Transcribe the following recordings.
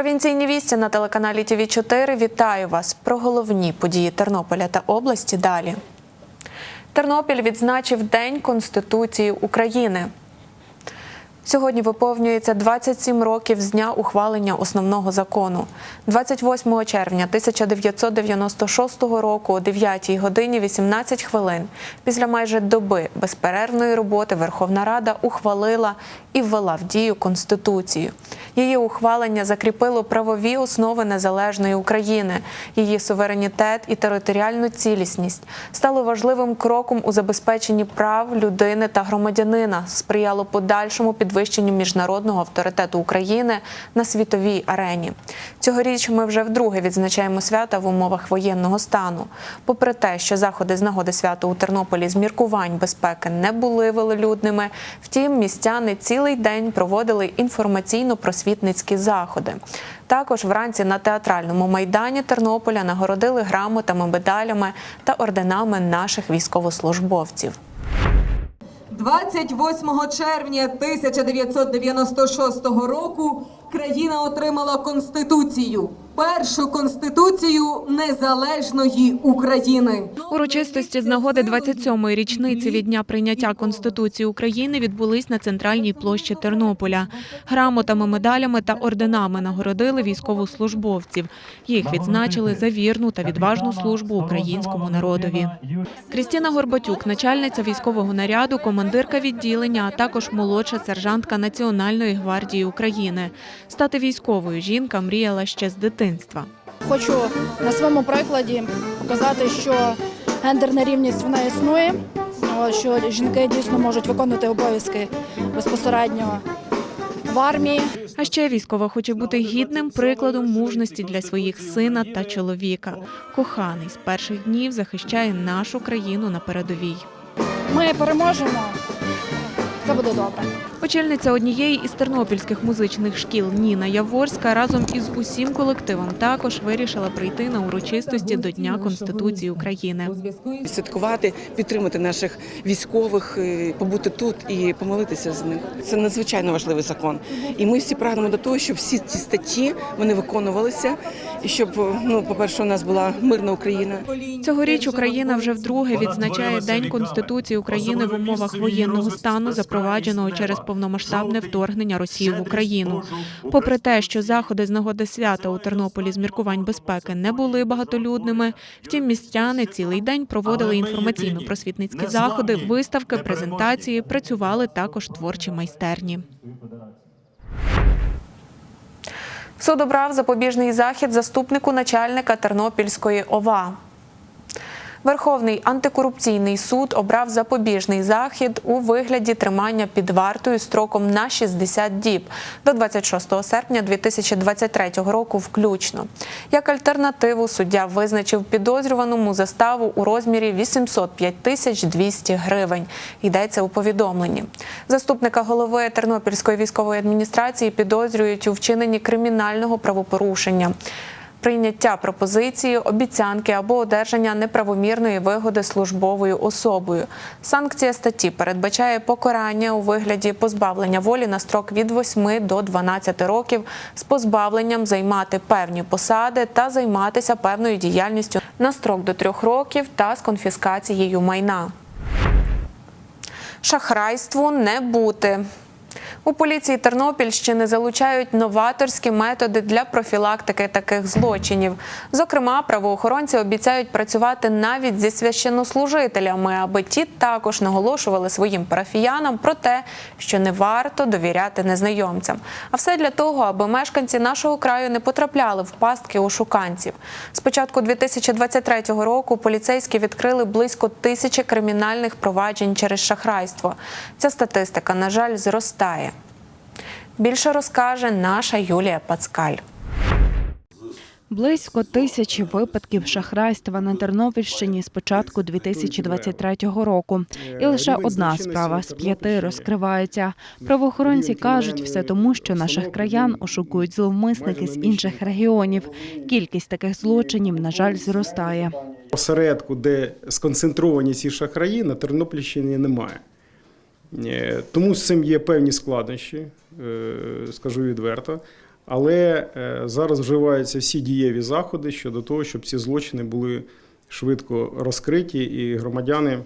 Провінційні вісті на телеканалі ТВ 4 Вітаю вас про головні події Тернополя та області. Далі Тернопіль відзначив День Конституції України. Сьогодні виповнюється 27 років з дня ухвалення основного закону. 28 червня 1996 року о 9 годині 18 хвилин після майже доби безперервної роботи Верховна Рада ухвалила і ввела в дію Конституцію. Її ухвалення закріпило правові основи незалежної України, її суверенітет і територіальну цілісність, стало важливим кроком у забезпеченні прав людини та громадянина, сприяло подальшому підвищенню міжнародного авторитету України на світовій арені. Цьогоріч ми вже вдруге відзначаємо свята в умовах воєнного стану. Попри те, що заходи з нагоди свята у Тернополі з міркувань безпеки не були велолюдними, втім містяни цілий день проводили інформаційно-просвітницькі заходи. Також вранці на театральному майдані Тернополя нагородили грамотами, медалями та орденами наших військовослужбовців. 28 червня 1996 року країна отримала конституцію. Першу конституцію незалежної України. Урочистості з нагоди 27-ї річниці від дня прийняття Конституції України відбулись на центральній площі Тернополя. Грамотами, медалями та орденами нагородили військовослужбовців. Їх відзначили за вірну та відважну службу українському народові. Крістіна Горбатюк, начальниця військового наряду, командирка відділення, а також молодша сержантка Національної гвардії України. Стати військовою жінка мріяла ще з дитинства. Хочу на своєму прикладі показати, що гендерна рівність вона існує, що жінки дійсно можуть виконувати обов'язки безпосередньо в армії. А ще військова хоче бути гідним прикладом мужності для своїх сина та чоловіка. Коханий з перших днів захищає нашу країну на передовій. Ми переможемо. Це буде добре. Очільниця однієї із тернопільських музичних шкіл Ніна Яворська разом із усім колективом також вирішила прийти на урочистості до Дня Конституції України. святкувати, підтримати наших військових, е, побути тут і помолитися з них. Це надзвичайно важливий закон. І ми всі прагнемо до того, щоб всі ці статті вони виконувалися, і щоб ну, по-перше, у нас була мирна Україна. Цьогоріч Україна вже вдруге відзначає День Конституції України в умовах воєнного стану, запровадженого через повномасштабне вторгнення Росії в Україну. Попри те, що заходи з нагоди свята у Тернополі з міркувань безпеки не були багатолюдними, втім містяни цілий день проводили інформаційно-просвітницькі заходи, виставки, презентації, працювали також творчі майстерні. Суд обрав запобіжний захід заступнику начальника Тернопільської ОВА. Верховний антикорупційний суд обрав запобіжний захід у вигляді тримання під вартою строком на 60 діб до 26 серпня 2023 року включно. Як альтернативу суддя визначив підозрюваному заставу у розмірі 805 тисяч 200 гривень. Йдеться у повідомленні. Заступника голови Тернопільської військової адміністрації підозрюють у вчиненні кримінального правопорушення прийняття пропозиції, обіцянки або одержання неправомірної вигоди службовою особою. Санкція статті передбачає покарання у вигляді позбавлення волі на строк від 8 до 12 років з позбавленням займати певні посади та займатися певною діяльністю на строк до 3 років та з конфіскацією майна. Шахрайству не бути. У поліції Тернопільщини залучають новаторські методи для профілактики таких злочинів. Зокрема, правоохоронці обіцяють працювати навіть зі священнослужителями, аби ті також наголошували своїм парафіянам про те, що не варто довіряти незнайомцям. А все для того, аби мешканці нашого краю не потрапляли в пастки ошуканців. З початку 2023 року поліцейські відкрили близько тисячі кримінальних проваджень через шахрайство. Ця статистика, на жаль, зростає. Більше розкаже наша Юлія Пацкаль. Близько тисячі випадків шахрайства на Тернопільщині з початку 2023 року. І лише одна справа з п'яти розкривається. Правоохоронці кажуть, все тому, що наших краян ошукують зловмисники з інших регіонів. Кількість таких злочинів, на жаль, зростає. осередку, де сконцентровані ці шахраї, на Тернопільщині немає. Е, Тому з цим є певні складнощі, е, скажу відверто. Але е, зараз вживаються всі дієві заходи щодо того, щоб ці злочини були швидко розкриті і громадяни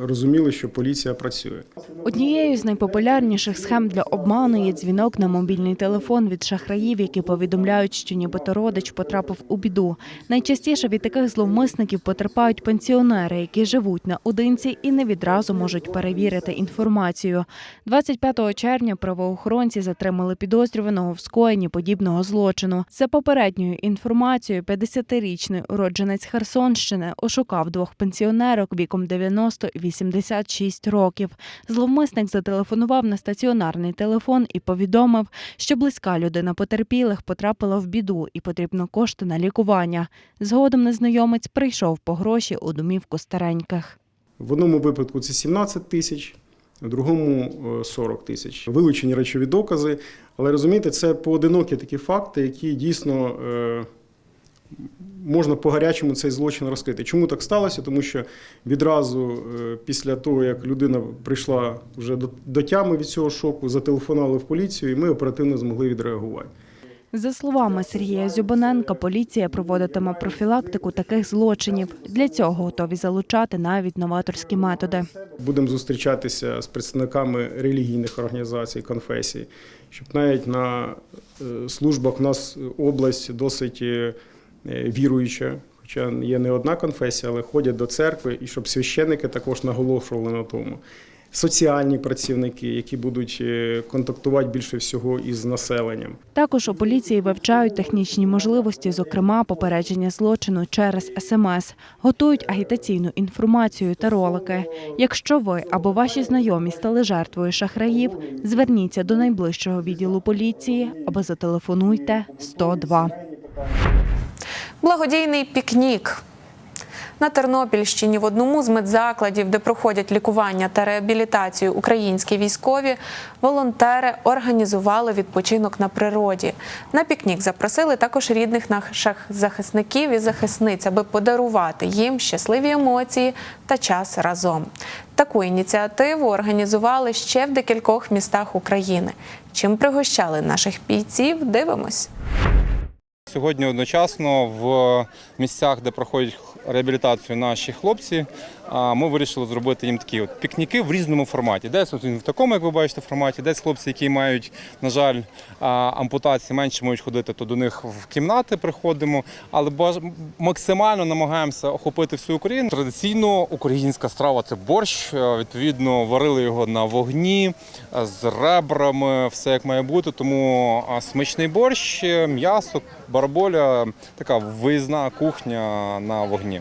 розуміли, що поліція працює. Однією з найпопулярніших схем для обману є дзвінок на мобільний телефон від шахраїв, які повідомляють, що нібито родич потрапив у біду. Найчастіше від таких зловмисників потерпають пенсіонери, які живуть наодинці і не відразу можуть перевірити інформацію. 25 червня правоохоронці затримали підозрюваного в скоєнні подібного злочину. За попередньою інформацією, 50-річний уродженець Херсонщини ошукав двох пенсіонерок віком 90 і 86 років. Зловмисник зателефонував на стаціонарний телефон і повідомив, що близька людина потерпілих потрапила в біду і потрібно кошти на лікування. Згодом незнайомець прийшов по гроші у домівку стареньких. В одному випадку це 17 тисяч, в другому е, 40 тисяч. Вилучені речові докази, але розумієте, це поодинокі такі факти, які дійсно е, можна по гарячому цей злочин розкрити. Чому так сталося? Тому що відразу е, після того, як людина прийшла вже до, до тями від цього шоку, зателефонували в поліцію, і ми оперативно змогли відреагувати. За словами Сергія Зюбаненка, поліція проводитиме профілактику таких злочинів. Для цього готові залучати навіть новаторські методи. Будемо зустрічатися з представниками релігійних організацій, конфесій, щоб навіть на е, службах у нас область досить е, віруюча, хоча є не одна конфесія, але ходять до церкви, і щоб священники також наголошували на тому. Соціальні працівники, які будуть е, контактувати більше всього із населенням. Також у поліції вивчають технічні можливості, зокрема попередження злочину через СМС, готують агітаційну інформацію та ролики. Якщо ви або ваші знайомі стали жертвою шахраїв, зверніться до найближчого відділу поліції або зателефонуйте 102. Благодійний пікнік. На Тернопільщині в одному з медзакладів, де проходять лікування та реабілітацію українські військові, волонтери організували відпочинок на природі. На пікнік запросили також рідних наших захисників і захисниць, аби подарувати їм щасливі емоції та час разом. Таку ініціативу організували ще в декількох містах України. Чим пригощали наших бійців, дивимось. Сьогодні одночасно в місцях, де проходять реабілітацію наші хлопці, ми вирішили зробити їм такі от пікніки в різному форматі. Десь він в такому, як ви бачите, форматі, десь хлопці, які мають, на жаль, ампутації менше можуть ходити, то до них в кімнати приходимо. Але максимально намагаємося охопити всю Україну. Традиційно українська страва це борщ. Е, Відповідно, варили його на вогні е, з ребрами, все як має бути. Тому смачний борщ, е, м'ясо, бараболя, така виїзна кухня на вогні.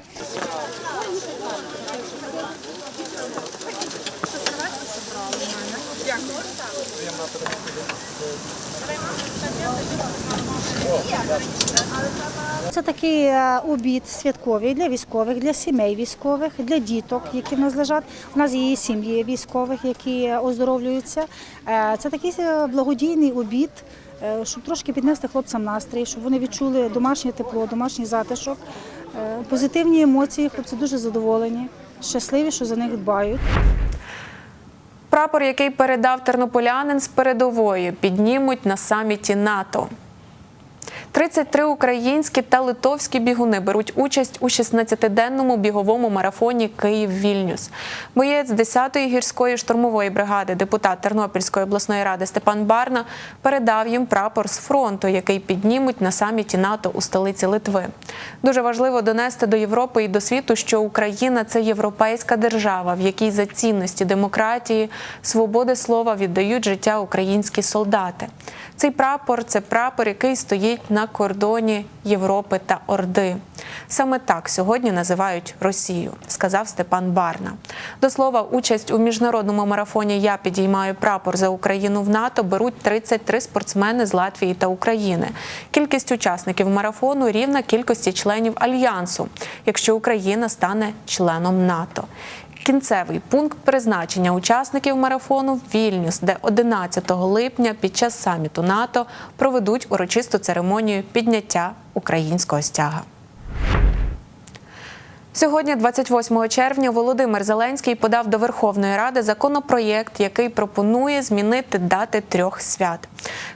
Це такий е, обід святковий для військових, для сімей військових, для діток, які в нас лежать. У нас є сім'ї військових, які оздоровлюються. Е, Це такий е, благодійний обід, е, щоб трошки піднести хлопцям настрій, щоб вони відчули домашнє тепло, домашній затишок, е, позитивні емоції. Хлопці дуже задоволені, щасливі, що за них дбають. Прапор, який передав тернополянин з передової, піднімуть на саміті НАТО. 33 українські та литовські бігуни беруть участь у 16-денному біговому марафоні Київ-Вільнюс. Боєць 10-ї гірської штурмової бригади, депутат Тернопільської обласної ради Степан Барна передав їм прапор з фронту, який піднімуть на саміті НАТО у столиці Литви. Дуже важливо донести до Європи і до світу, що Україна це європейська держава, в якій за цінності демократії, свободи слова віддають життя українські солдати. Цей прапор це прапор, який стоїть на кордоні Європи та Орди. Саме так сьогодні називають Росію, сказав Степан Барна. До слова, участь у міжнародному марафоні Я підіймаю прапор за Україну в НАТО беруть 33 спортсмени з Латвії та України. Кількість учасників марафону рівна кількості членів альянсу, якщо Україна стане членом НАТО. Кінцевий пункт призначення учасників марафону Вільнюс, де 11 липня під час саміту НАТО проведуть урочисту церемонію підняття українського стяга. Сьогодні, 28 червня, Володимир Зеленський подав до Верховної Ради законопроєкт, який пропонує змінити дати трьох свят.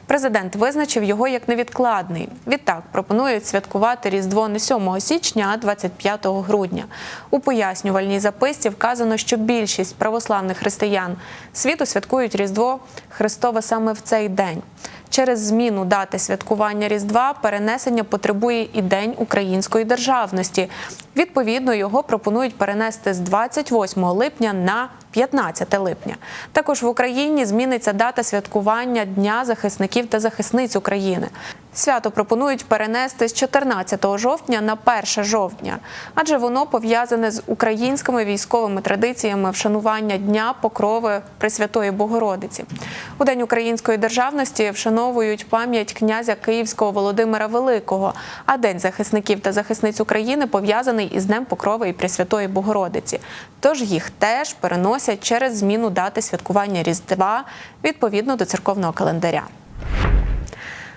Президент визначив його як невідкладний. Відтак пропонують святкувати Різдво не 7 січня, а 25 грудня. У пояснювальній записці вказано, що більшість православних християн світу святкують Різдво Христове саме в цей день. Через зміну дати святкування Різдва перенесення потребує і День української державності. Відповідно, його пропонують перенести з 28 липня на 15 липня. Також в Україні зміниться дата святкування Дня захисників та захисниць України. Свято пропонують перенести з 14 жовтня на 1 жовтня, адже воно пов'язане з українськими військовими традиціями вшанування Дня Покрови Пресвятої Богородиці. У День української державності вшановують пам'ять князя Київського Володимира Великого, а День захисників та захисниць України пов'язаний із Днем Покрови і Пресвятої Богородиці. Тож їх теж переносять через зміну дати святкування Різдва відповідно до церковного календаря.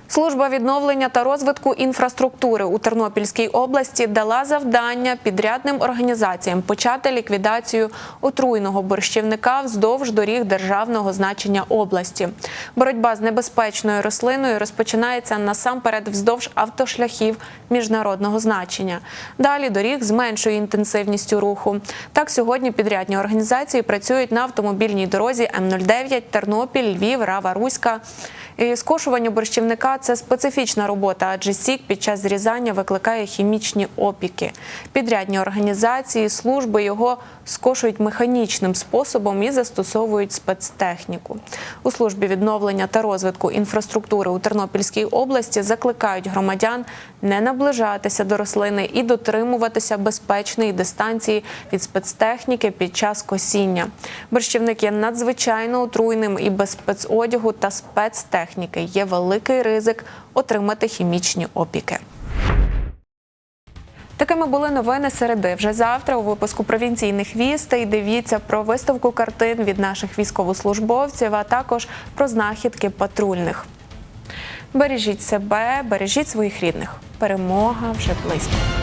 Служба відновлення та розвитку інфраструктури у Тернопільській області дала завдання підрядним організаціям почати ліквідацію отруйного борщівника вздовж доріг державного значення області. Боротьба з небезпечною рослиною розпочинається насамперед вздовж автошляхів міжнародного значення. Далі доріг з меншою інтенсивністю руху. Так сьогодні підрядні організації працюють на автомобільній дорозі М09 Тернопіль, Львів, Рава Руська. І скошування борщівника це специфічна робота, адже сік під час зрізання викликає хімічні опіки. Підрядні організації, служби його скошують механічним способом і застосовують спецтехніку. У службі відновлення та розвитку інфраструктури у Тернопільській області закликають громадян не наближатися до рослини і дотримуватися безпечної дистанції від спецтехніки під час косіння. Борщівник є надзвичайно отруйним і без спецодягу та спецтехніки є великий ризик отримати хімічні опіки. Такими були новини середи. Вже завтра у випуску провінційних вістей дивіться про виставку картин від наших військовослужбовців, а також про знахідки патрульних. Бережіть себе, бережіть своїх рідних. Перемога вже близько.